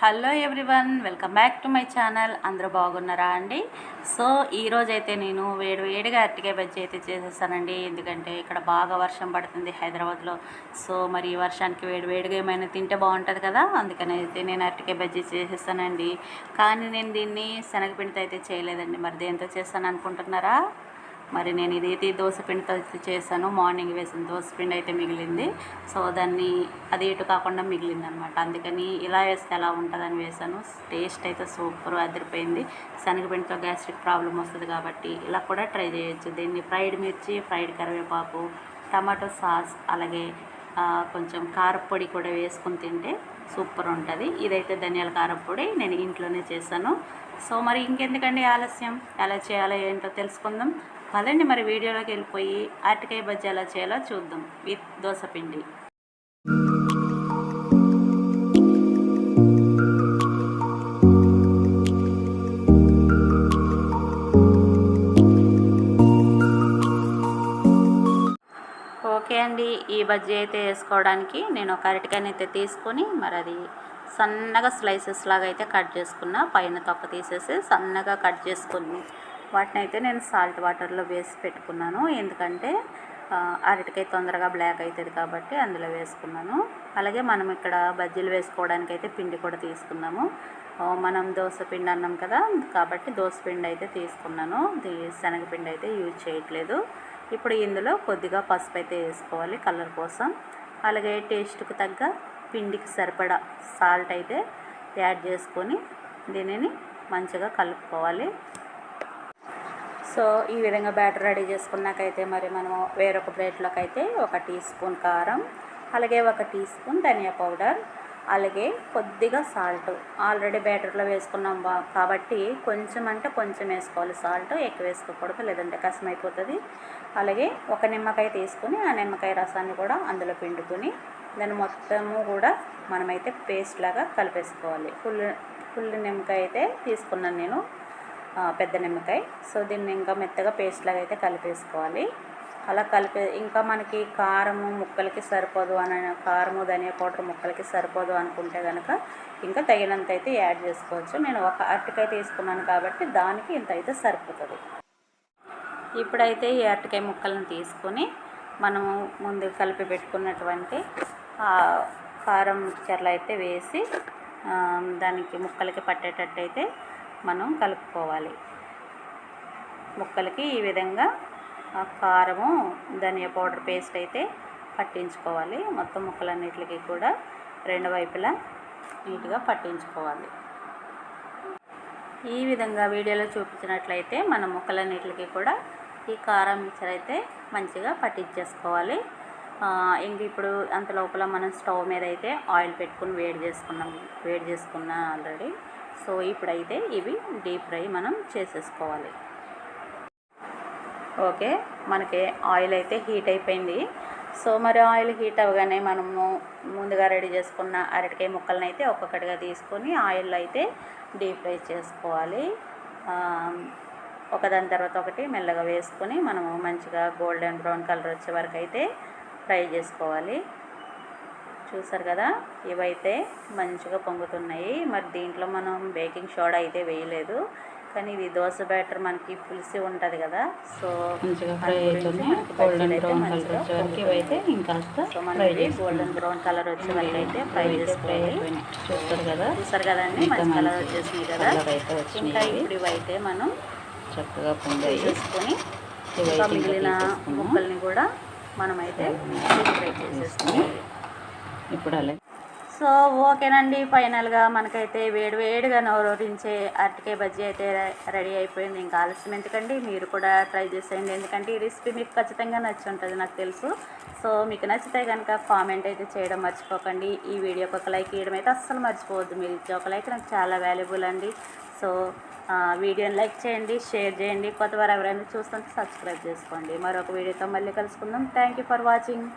Hello everyone welcome back to my channel. అందరూ బాగున్నారా అండి? సో ఈరోజైతే నేను వేడి వేడిగా అరటికాయ బజ్జీ అయితే చేసేసానండి. ఎందుకంటే ఇక్కడ బాగా వర్షం పడుతుంది హైదరాబాద్లో. సో మరి వర్షానికి వేడి వేడిగా ఏమైనా తింటే బాగుంటుంది కదా? అందుకని అయితే నేను అరటికాయ బజ్జీ చేసేసానండి. కానీ నేను దీన్ని శనగపిండితో అయితే చేయలేదండి. మరి దేంతో చేస్తాను అనుకుంటున్నారా? మరి నేను ఇదైతే దోశపిండితో అయితే చేశాను. మార్నింగ్ వేసిన దోశపిండి అయితే మిగిలింది. సో దాన్ని అది ఇటు కాకుండా మిగిలింది అనమాట అందుకని ఇలా వేస్తే ఎలా ఉంటుందని వేసాను టేస్ట్ అయితే సూపర్ అదిరిపోయింది. శనగపిండితో గ్యాస్ట్రిక్ ప్రాబ్లం వస్తుంది కాబట్టి ఇలా కూడా ట్రై చేయొచ్చు. దీన్ని ఫ్రైడ్ మిర్చి ఫ్రైడ్ కరివేపాకు టమాటో సాస్ అలాగే కొంచెం కారపొడి కూడా వేసుకుని తింటే సూపర్ ఉంటుంది. ఇదైతే ధనియాల కారపొడి నేను ఇంట్లోనే చేశాను. సో మరి ఇంకెందుకండి ఆలస్యం? ఎలా చేయాలో ఏంటో తెలుసుకుందాం. పదండి మరి వీడియోలోకి వెళ్ళిపోయి అరటికాయ బజ్జీ ఎలా చేయాలో చూద్దాం విత్ దోశ పిండి. ఓకే అండి ఈ బజ్జీ అయితే వేసుకోవడానికి నేను ఒక అరటికాయని అయితే తీసుకొని మరి అది సన్నగా స్లైసెస్ లాగా అయితే కట్ చేసుకున్నా పైన తొక్క తీసేసి సన్నగా కట్ చేసుకుని వాటిని అయితే నేను సాల్ట్ వాటర్లో వేసి పెట్టుకున్నాను. ఎందుకంటే ఆ, అరటికాయ తొందరగా బ్లాక్ అవుతుంది కాబట్టి అందులో వేసుకున్నాను. అలాగే మనం ఇక్కడ బజ్జీలు వేసుకోవడానికి అయితే పిండి కూడా తీసుకున్నాము. మనం దోశ పిండి అన్నాం కదా కాబట్టి దోశ పిండి అయితే తీసుకున్నాను. శనగపిండి అయితే యూజ్ చేయట్లేదు. ఇప్పుడు ఇందులో కొద్దిగా పసుపు అయితే వేసుకోవాలి కలర్ కోసం. అలాగే టేస్ట్కి తగ్గ పిండికి సరిపడా సాల్ట్ అయితే యాడ్ చేసుకొని దీనిని మంచిగా కలుపుకోవాలి. సో ఈ విధంగా బ్యాటర్ రెడీ చేసుకున్నాకైతే మరి మనము వేరొక ప్లేట్లోకి అయితే ఒక టీ స్పూన్ కారం అలాగే ఒక టీ స్పూన్ ధనియా పౌడర్ అలాగే కొద్దిగా సాల్ట్. ఆల్రెడీ బ్యాటర్లో వేసుకున్నాం కాబట్టి కొంచెం అంటే కొంచెం వేసుకోవాలి. సాల్ట్ ఎక్కువ వేసుకోకూడదు లేదంటే కష్టం అయిపోతుంది అలాగే ఒక నిమ్మకాయ తీసుకుని ఆ నిమ్మకాయ రసాన్ని కూడా అందులో పిండుకొని దాన్ని మొత్తము కూడా మనమైతే పేస్ట్ లాగా కలిపేసుకోవాలి. ఫుల్ ఫుల్ నిమ్మకాయ అయితే తీసుకున్నాను నేను. పెద్ద నిమ్మకాయ. సో దీన్ని ఇంకా మెత్తగా పేస్ట్ లాగా అయితే కలిపేసుకోవాలి. అలా కలిపే ఇంకా మనకి కారము ముక్కలకి సరిపోదు అని కారము ధనియా పౌడర్ ముక్కలకి సరిపోదు అనుకుంటే కనుక ఇంకా తగినంత అయితే యాడ్ చేసుకోవచ్చు. నేను ఒక అరటికాయ తీసుకున్నాను కాబట్టి దానికి ఇంత అయితే సరిపోతుంది. ఇప్పుడైతే ఈ అరటికాయ ముక్కలను తీసుకొని మనము ముందు కలిపి పెట్టుకున్నటువంటి కారం మిక్చర్లు అయితే వేసి దానికి ముక్కలకి పట్టేటట్టు అయితే మనం కలుపుకోవాలి. ముక్కలకి ఈ విధంగా ఆ కారము ధనియా పౌడర్ పేస్ట్ అయితే పట్టించుకోవాలి. మొత్తం ముక్కలన్నిటికి కూడా రెండు వైపులా నీట్గా పట్టించుకోవాలి. ఈ విధంగా వీడియోలో చూపించినట్లయితే మన ముక్కలన్నిటికి కూడా ఈ కారం మిక్చర్ అయితే మంచిగా పట్టించేసుకోవాలి. ఇంక ఇప్పుడు అంత లోపల మనం స్టవ్ మీద అయితే ఆయిల్ పెట్టుకుని వేడి చేసుకున్నాం వేడి చేసుకున్నా ఆల్రెడీ. సో ఇప్పుడైతే ఇవి డీప్ ఫ్రై మనం చేసేసుకోవాలి. ఓకే మనకి ఆయిల్ అయితే హీట్ అయిపోయింది. సో మరి ఆయిల్ హీట్ అవ్వగానే మనము ముందుగా రెడీ చేసుకున్న అరటికాయ ముక్కలను అయితే ఒక్కొక్కటిగా తీసుకొని ఆయిల్ అయితే డీప్ ఫ్రై చేసుకోవాలి. ఒకదాని తర్వాత ఒకటి మెల్లగా వేసుకొని మనము మంచిగా గోల్డెన్ బ్రౌన్ కలర్ వచ్చే వరకు అయితే ఫ్రై చేసుకోవాలి. చూసారు కదా? ఇవైతే మంచిగా పొంగుతున్నాయి. మరి దీంట్లో మనం బేకింగ్ సోడా అయితే వేయలేదు. కానీ ఇది దోశ బ్యాటర్ మనకి పులిసి ఉంటుంది కదా? సో అవుతుంది. మనకి గోల్డెన్ బ్రౌన్ కలర్ వచ్చే వరకు సో అయితే ఫ్రై చేసుకోవాలి. చూస్తారు కదా? చూసారు కదండి మంచి కలర్ వచ్చేసింది కదా? ఇంకా ఇప్పుడు ఇవైతే మనం చక్కగా చేసుకొని మిగిలిన. ముక్కల్ని కూడా మనమైతే ఫ్రై చేసేసుకోవాలి ఇప్పుడు అలా సో ఓకేనండి. ఫైనల్గా మనకైతే వేడి వేడిగా నోరూరించే అరటికాయ బజ్జీ అయితే రెడీ అయిపోయింది. ఇంకా ఆలస్యం ఎందుకండి? మీరు కూడా ట్రై చేసేయండి. ఎందుకంటే ఈ రెసిపీ మీకు ఖచ్చితంగా నచ్చి ఉంటుంది నాకు తెలుసు. సో మీకు నచ్చితే కనుక కామెంట్ అయితే చేయడం మర్చిపోకండి. ఈ వీడియోకి ఒక లైక్ ఇవ్వడం అయితే అస్సలు మర్చిపోవద్దు. మీరు ఇచ్చే ఒక లైక్ నాకు చాలా వాల్యుబుల్ అండి. సో వీడియోని లైక్ చేయండి షేర్ చేయండి. కొత్త వారు ఎవరైనా చూస్తుంటే సబ్స్క్రైబ్ చేసుకోండి. మరొక వీడియోతో మళ్ళీ కలుసుకుందాం. Thank you for watching.